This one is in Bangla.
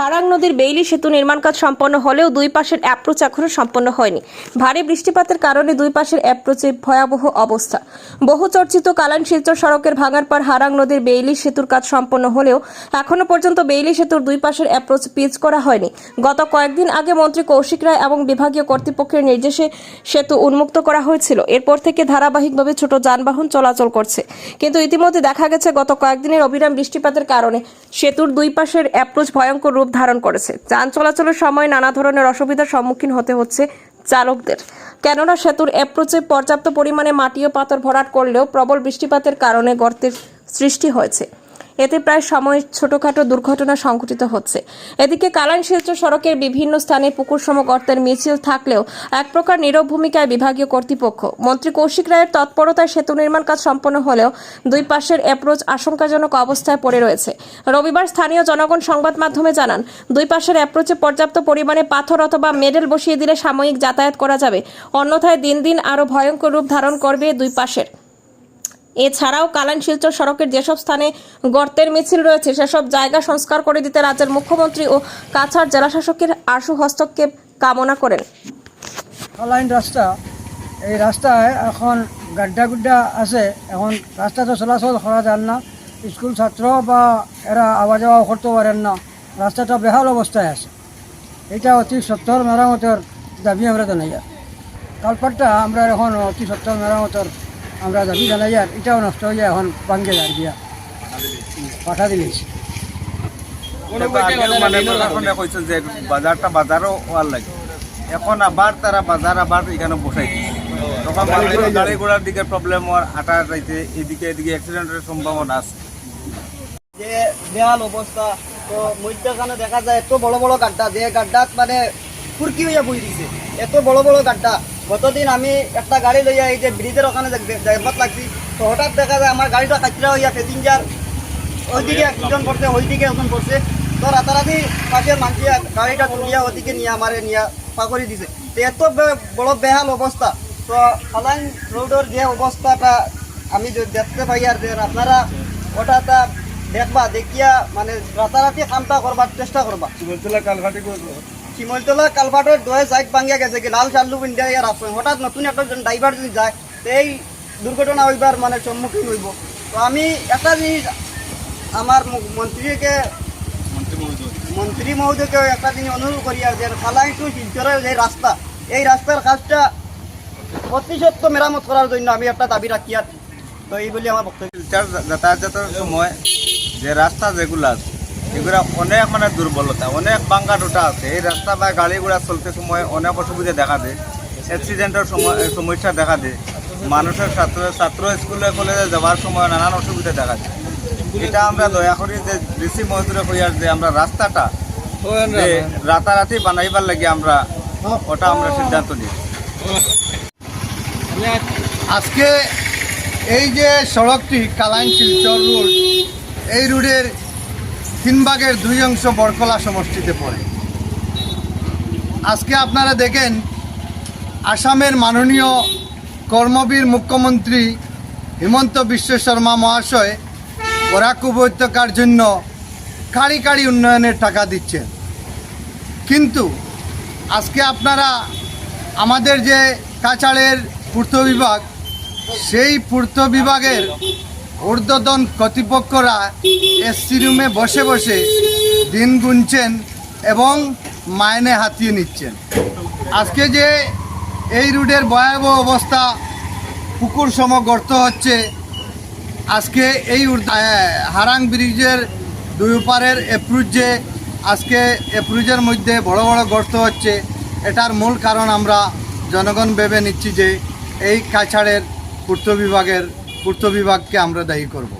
হারাং নদীর বেইলি সেতু নির্মাণ কাজ সম্পন্ন হলেও দুই পাশের অ্যাপ্রোচ এখনও সম্পন্ন হয়নি। ভারী বৃষ্টিপাতের কারণে দুই পাশের অ্যাপ্রোচে ভয়াবহ অবস্থা। বহু চর্চিত কালান শিলচর সড়কের ভাঙার পর হারাং নদীর বেইলি সেতুর কাজ সম্পন্ন হলেও এখনও পর্যন্ত বেইলি সেতুর দুই পাশের অ্যাপ্রোচ পিচ করা হয়নি। গত কয়েকদিন আগে মন্ত্রী কৌশিক রায় এবং বিভাগীয় কর্তৃপক্ষের নির্দেশে সেতু উন্মুক্ত করা হয়েছিল। এরপর থেকে ধারাবাহিকভাবে ছোট যানবাহন চলাচল করছে। কিন্তু ইতিমধ্যে দেখা গেছে, গত কয়েকদিনের অবিরাম বৃষ্টিপাতের কারণে সেতুর দুই পাশের অ্যাপ্রোচ ভয়ঙ্কর রূপ ধারণ করেছে। যান চলাচলের সময় নানা ধরনের অসুবিধার সম্মুখীন হতে হচ্ছে চালকদের। কেননা সেতুর অ্যাপ্রোচে পর্যাপ্ত পরিমাণে মাটি ও পাথর ভরাট করলেও প্রবল বৃষ্টিপাতের কারণে গর্তের সৃষ্টি হয়েছে। এতে প্রায় সময় ছোটখাটো দুর্ঘটনা সংঘটিত হচ্ছে। এদিকে কালান শিলচর সড়কের বিভিন্ন স্থানে পুকুরসম গর্তের মিছিল থাকলেও এক প্রকার নীরব ভূমিকায় বিভাগীয় কর্তৃপক্ষ। মন্ত্রী কৌশিক রায়ের তৎপরতায় সেতু নির্মাণ কাজ সম্পন্ন হলেও দুই পাশের অ্যাপ্রোচ আশঙ্কাজনক অবস্থায় পড়ে রয়েছে। রবিবার স্থানীয় জনগণ সংবাদ মাধ্যমে জানান, দুই পাশের অ্যাপ্রোচে পর্যাপ্ত পরিমাণে পাথর অথবা মেডেল বসিয়ে দিলে সাময়িক যাতায়াত করা যাবে। অন্যথায় দিন দিন আরও ভয়ঙ্কর রূপ ধারণ করবে দুই পাশের। এছাড়াও কালান শিলচর সড়কের যেসব স্থানে গর্তের মিছিল রয়েছে, সেসব জায়গা সংস্কার করে দিতে রাজ্যের মুখ্যমন্ত্রী ও কাছাড় জেলাশাসকের আশু হস্তক্ষেপ কামনা করেন। লাইন রাস্তা, এই রাস্তায় এখন গাড্ডা গুড্ডা আছে। এখন রাস্তা তো চলাচল করা যান না। স্কুল ছাত্র বা এরা আওয়া যাওয়া করতে পারেন না। রাস্তাটা বেহাল অবস্থায় আছে। এটা অতি সত্তর মেরামতের দাবি আমরা জানাই। কালপাটটা আমরা এখন অতি সত্তর মেরামতের আমরা দাবি জানাই আর এটাও নষ্ট হয়ে যায় এখন ভাঙ্গে যায় দিয়া পাঠা দিলেছি মানে প্রশাসনে কইছে যে বাজারটা বাজারও হওয়ার লাগে। এখন আবার তারা বাজার আবার এখানে বসাই তখন গাড়ি ঘোড়ার দিকে। প্রবলেম হওয়ার হাঁটা যাইতে এদিকে এদিকে অ্যাক্সিডেন্টের সম্ভাবনা আছে। যে বেহাল অবস্থা তো মধ্যখানে দেখা যায় এত বড় বড় গাড্ডা যে গাড্ডাত মানে ফুরকি হইয়া বই দিছে। এত বড় বড় গাড্ডা। গতদিন আমি একটা গাড়ি লইয়া এই যে ব্রিজের ওখানে যাইবাত লাগছি তো হঠাৎ দেখা যায় আমার গাড়িটা কাচরা হইয়া প্যাসেঞ্জার ওইদিকে একজন পড়ছে ওইদিকে একজন পড়ছে। তো রাতারাতি পাশের মানুষ গাড়িটা তুলিয়া ওদিকে নিয়ে আমারে নিয়ে পাকড়ি দিছে। তো এত বড় বেহাল অবস্থা তো খালাইন রোডের যে অবস্থাটা আমি দেখতে পাই আর যে আপনারা ওটাটা দেখবা দেখিয়া মানে রাতারাতি কামটা করবার চেষ্টা করবা শিমলতলা কালভার্টের দয়ে সাইড ভাঙ্গিয়া গেছে কি লাল চাল্লু ইন্ডিয়া ইয়ার হঠাৎ নতুন একটা ড্রাইভার যদি যায় তো এই দুর্ঘটনা হইবার মানে সম্মুখীন হইব তো আমি একটা জিনিস আমার মন্ত্রীকে মন্ত্রী মহোদয়কে একটা জিনিস অনুরোধ করি আর যে খালাই টু শিলচরের যে রাস্তা এই রাস্তার কাজটা প্রতিশত মেরামত করার জন্য আমি একটা দাবি রাখি আর তো এই বলে আমার বক্তব্য। যাতায়াতের সময় যে রাস্তা যেগুলো আছে এগুলো অনেক মানে দুর্বলতা অনেক বাঙ্গা টোটা আছে। এই রাস্তা বা গাড়ি ঘোড়া চলতে সময় অনেক অসুবিধা দেখা দেয়। অ্যাক্সিডেন্টের সময় সমস্যা দেখা দেয়। মানুষের ছাত্র ছাত্র স্কুলে কলেজে যাওয়ার সময় নানান অসুবিধা দেখা যায় এটা আমরা দয়া করি যে ডিসি মহোদয় কইয়ার যে আমরা রাস্তাটা রাতারাতি বানাইবার লাগে আমরা ওটা আমরা সিদ্ধান্ত নিই। আজকে এই যে সড়কটি কালাইন শিলচর রোড এই রোডের তিন ভাগের দুই অংশ বরকলা সমষ্টিতে পড়ে। আজকে আপনারা দেখেন, আসামের মাননীয় কর্মবীর মুখ্যমন্ত্রী হিমন্ত বিশ্ব শর্মা মহাশয় বরাক উপত্যকার জন্য কারি কারি উন্নয়নের টাকা দিচ্ছেন। কিন্তু আজকে আপনারা আমাদের যে কাছাড়ের পূর্ত বিভাগ, সেই পূর্ত বিভাগের ঊর্ধ্বতন কর্তৃপক্ষরা এসসি রুমে বসে বসে দিন গুনছেন এবং মাইনে হাতিয়ে নিচ্ছেন। আজকে যে এই রুটের ভয়াবহ অবস্থা পুকুর সম গর্ত হচ্ছে, আজকে এই হারাং ব্রিজের দুই পারের এপ্রুজ যে আজকে এপ্রুজের মধ্যে বড় বড় গর্ত হচ্ছে, এটার মূল কারণ আমরা জনগণ ভেবে নিচ্ছি যে এই কাছাড়ের পূর্ত বিভাগের পূর্ত বিভাগকে আমরা দায়ী করব।